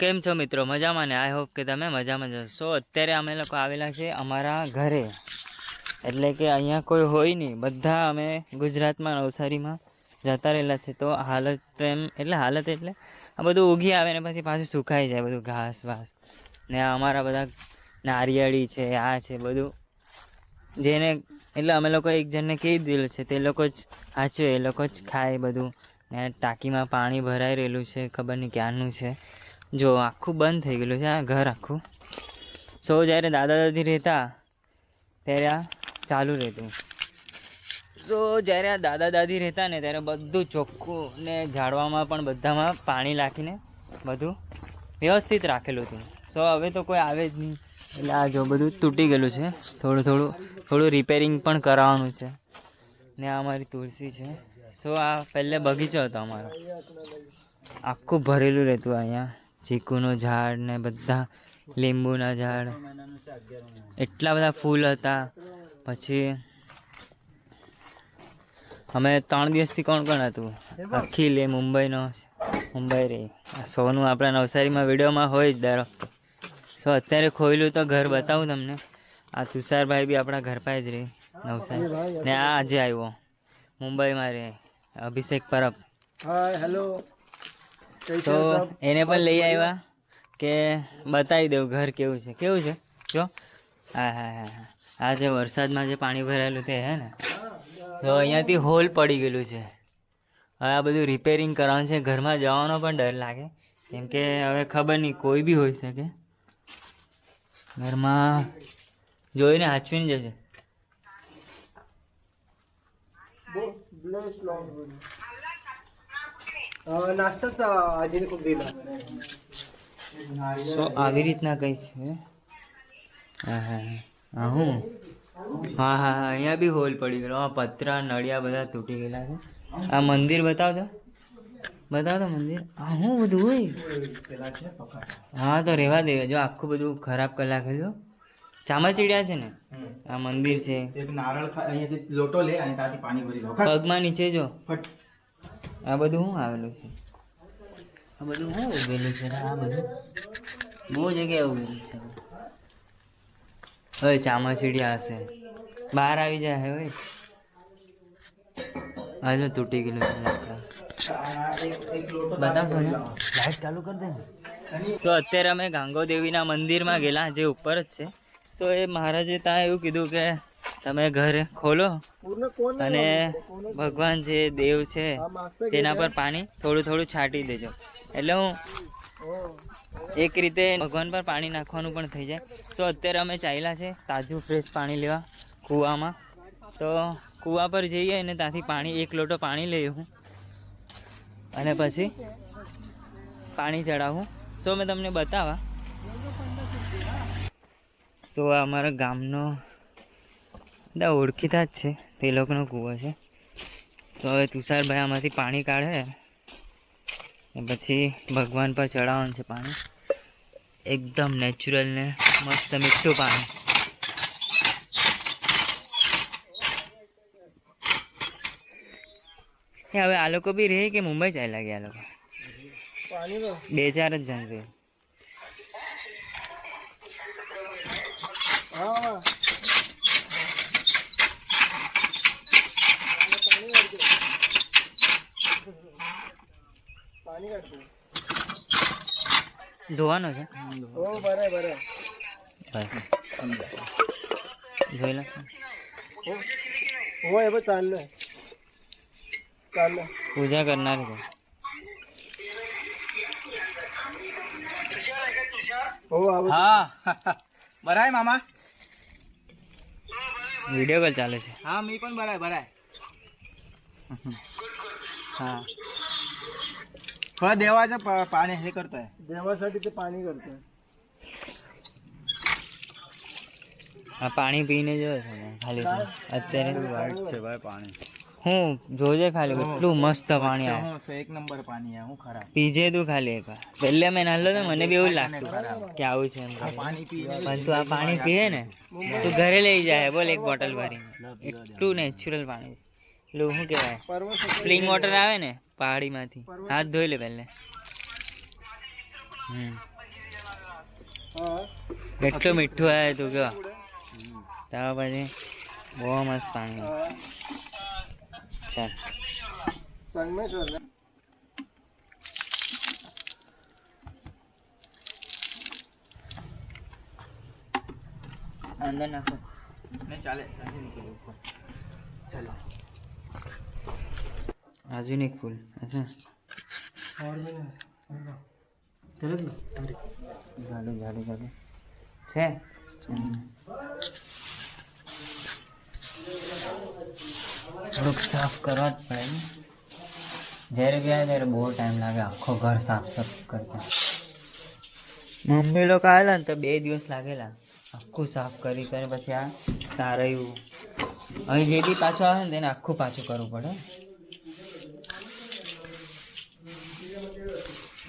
કેમ છો મિત્રો? મજામાં ને? આઈ હોપ કે તમે મજામાં જ સો અત્યારે અમે લોકો આવેલા છે અમારા ઘરે. એટલે કે અહીંયા કોઈ હોય નહીં. બધા અમે ગુજરાતમાં, નવસારીમાં જતા રહેલા છે. તો હાલત એમ, એટલે હાલત એટલે આ બધું ઉગી આવે ને પછી પાછું સુકાઈ જાય બધું ઘાસ વાસ. ને અમારા બધા નારિયેળી છે, આ છે, બધું. જેને, એટલે અમે લોકો એક જણને કહી દીધેલું છે, તે લોકો જ સાચવે એ લોકો જ ખાય બધું. ને ટાંકીમાં પાણી ભરાઈ રહેલું છે, ખબર નહીં ક્યાંનું છે. જો, આખું બંધ થઈ ગયેલું છે, આ ઘર આખું. સો, જ્યારે દાદા દાદી રહેતા, ત્યારે આ ચાલુ રહેતું. સો, જ્યારે આ દાદા દાદી રહેતા ને, ત્યારે બધું ચોખ્ખું ને ઝાડવામાં પણ બધામાં પાણી નાખીને બધું વ્યવસ્થિત રાખેલું હતું. સો, હવે તો કોઈ આવે જ નહીં. એટલે આ જો બધું તૂટી ગયેલું છે. થોડું થોડું થોડું રિપેરિંગ પણ કરાવવાનું છે. ને આ અમારી તુલસી છે. સો, આ પહેલે બગીચો હતો અમારો. આખું ભરેલું રહેતું અહીંયા. ચીકુનું ઝાડ ને બધા લીંબુના ઝાડ. એટલા બધા ફૂલ હતા. પછી અમે ત્રણ દિવસથી કોણ કોણ હતું? આખી લે મુંબઈનો મુંબઈ રહી સોનું આપણા નવસારીમાં વિડીયોમાં હોય જ દર સો અત્યારે ખોયલું તો ઘર બતાવું તમને. આ તુષારભાઈ બી આપણા ઘર પાસે જ રહી નવસારી. ને આ આજે આવ્યો. મુંબઈમાં રહે અભિષેક પરબ. હેલો તો એને પણ લઈ આવ્યા કે બતાવી દઉં ઘર કેવું છે. કેવું છે? જો? હા હા હા હા. આ જે વરસાદમાં જે પાણી ભરાયેલું તે હે ને? તો અહીંયાથી હોલ પડી ગયેલું છે. હવે આ બધું રિપેરિંગ કરવાનું છે. ઘરમાં જવાનો પણ ડર લાગે. કેમ કે હવે ખબર નહીં કોઈ બી હોઈ શકે. ઘરમાં જોઈને હાચવીને જશે ब्लेस लॉन्ग नाश्ताच आजीने खूप दिला સો આવી રીતના કઈ છે હા હા હા હું હા હા હા અહીંયા બી હોલ પડી ગયેલો આ પતરા નળિયા બધા તૂટી ગયેલા છે આ મંદિર બતાવ તો બતાવ તો મંદિર આ હું બધું હોય હા તો રહેવા દે જો આખું બધું ખરાબ કરી નાખેલું ચામાચીડિયા છે ને આ મંદિર છે એક નારળ ખા- અહીંયાથી લોટો લે અને ત્યાંથી પાણી ભરી લો પગમાં નીચે જો ફટ આ બધું શું આવેલું છે? આ બધું શું ઉગેલું છે? આ બધું બહુ જગ્યાએ ઉગેલું છે. હવે ચામાચીડિયા હશે. બહાર આવી જાય હવે આ તૂટી ગયેલું છે બતાવશો ને? લાઈટ ચાલુ કરી દે તો અત્યારે અમે ગાંગો દેવીના મંદિરમાં ગયેલા, જે ઉપર જ છે. તો એ મહારાજે ત્યાં એવું કીધું કે તમે ઘર ખોલો. અને ભગવાન જે દેવ છે તેના પર પાણી થોડું થોડું છાંટી દેજો. એટલે હું એક રીતે ભગવાન પર પાણી નાખવાનું પણ થઈ જાય. તો અત્યારે અમે ચાલ્યા છે તાજું ફ્રેશ પાણી લેવા કૂવામાં. તો કૂવા પર જઈએ અને ત્યાંથી પાણી એક લોટો પાણી લઈ હું અને પછી પાણી ચડાવું. તો મેં તમને બતાવા. તો અમારા ગામનો બધા ઓળખીતા જ છે. તે લોકોનો કૂવો છે. તો હવે તુષારભાઈ આમાંથી પાણી કાઢે. પછી ભગવાન પર ચડાવવાનું છે પાણી. એકદમ નેચરલ ને મસ્ત મીઠું પાણી. એ હવે આ લોકો બી રહે કે મુંબઈ ચાલ્યા ગયા લોકો? બે ચાર જ જણ રહે જોવાનો છે? ઓ બરે બરે જોઈ લે. હોય હવે ચાલો ચાલો પૂજા કરનાર છે. હા. બરાય મામા? વિડિયો કોલ ચાલે છે. હા મી પણ બરાય બરાય હા. थोडा देवाचं प- पाणी हे करतोय देवासाठी ते पाणी करतोय આ પાણી પીને જો છે ને ખાલી તો. અત્યારે वाईट છે ભાઈ પાણી હું જોજે ખાલી કેટલું મસ્ત પાણી આવે હું એક નંબર પાણી आहे હું ખરાબ પીજે તું ખાલી એકવાર પહેલે મેં નાલો તો મને બી એવું લાગતું કે આવું છે એમ કરીને. પાણી પીને પણ તું આ પાણી પીએ ને તું ઘરે લઈ જાય બોલ એક બોટલ ભરીને એટલું નેચરલ પાણી છે. પેલું શું કહેવાય परवा સ્પ્રિંગ વોટર આવે ને પહાડીમાંથી. હાથ ધોઈ લે પહેલે. હમ. હા. કેટલું મીઠું આવે તું કહો ત્યાર પછી બહુ મસ્ત પાણી. ચાલ. અંદર નાખો. નહીં ચાલે. ત્યાંથી નીકળ્યું ઉપર ચાલો આધુનિક ફૂલ અચ્છા और में चलो ना ઝાડુ ઝાડુ ઝાડુ છે થોડુંક સાફ કરવા જ પડે ને જ્યારે ગયા ત્યારે બહુ ટાઈમ લાગે આખો ઘર સાફ સાફ કરતા મમ્મી લોકો આવેલા ને તો બે દિવસ લાગેલા આખું સાફ કરી કરીને પછી આ સારાયું અહીં જે બી પાછું આવે ને તેને આખું પાછું કરવું પડે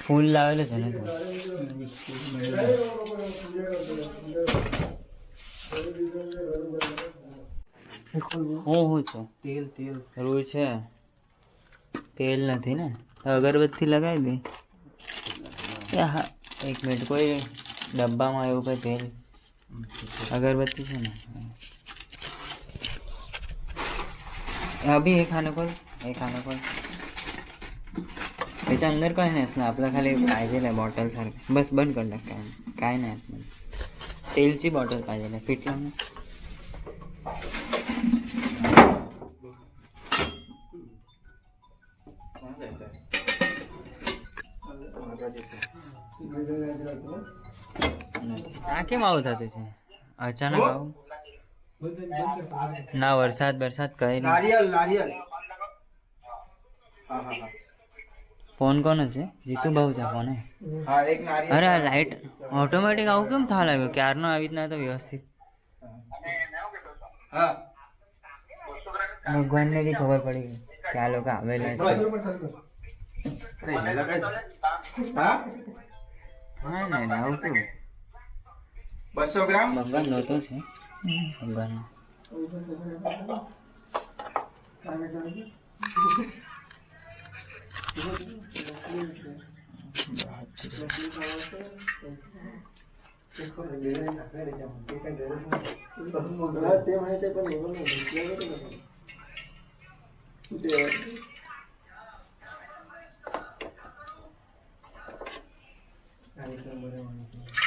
ફૂલ લાવેલું છે ને હું હું છે? તેલ તેલ રૂ છે. તેલ નથી ને? અગરબત્તી લગાવી દે. હા, એક મિનિટ, કોઈ ડબ્બામાં એવું કંઈ તેલ? અગરબત્તી છે ને? અભી એ ખાને કોઈ એ ખાને કોઈ त्याच्या अंदर काय नाही असणार आपलं खाली पाहिजे बॉटल सारखं बस बंद कर टाक काय काय नाही आतमध्ये तेलची बॉटल पाहिजे फिट लावून આ કેમ આવું થતું છે અચાનક આવું ના વરસાદ વરસાદ કઈ નહીં નારિયેલ નારિયેલ હા હા હા ફોન કોનો છે? જીતુ બહુ છે ફોન? અરે આ લાઈટ ઓટોમેટિક આવું કેમ થવા લાગ્યું? ક્યારનો આવી રીતના તો વ્યવસ્થિત? ભગવાનને બી ખબર પડી ગઈ કે આ લોકો આવેલા છે. બસો ગ્રામ? ભગવાન નહોતો છે. ભગવાન. हा, ते माहिती आहे पण मोबाईल नाही कार्यक्रम बरं म्हणून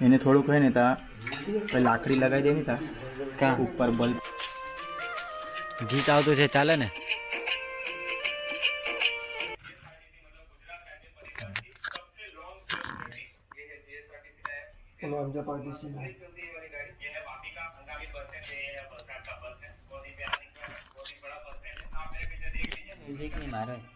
એને થોડુંક હોય ને તા લાકડી લગાવી દે ને તા ઉપર બલ્બ. ગીત આવતું છે ચાલે ને મારે.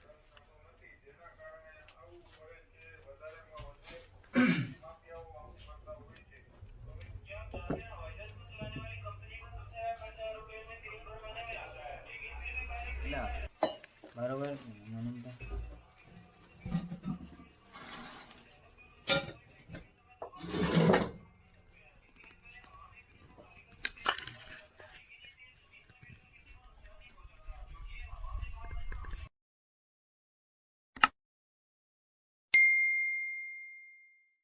બરોબર?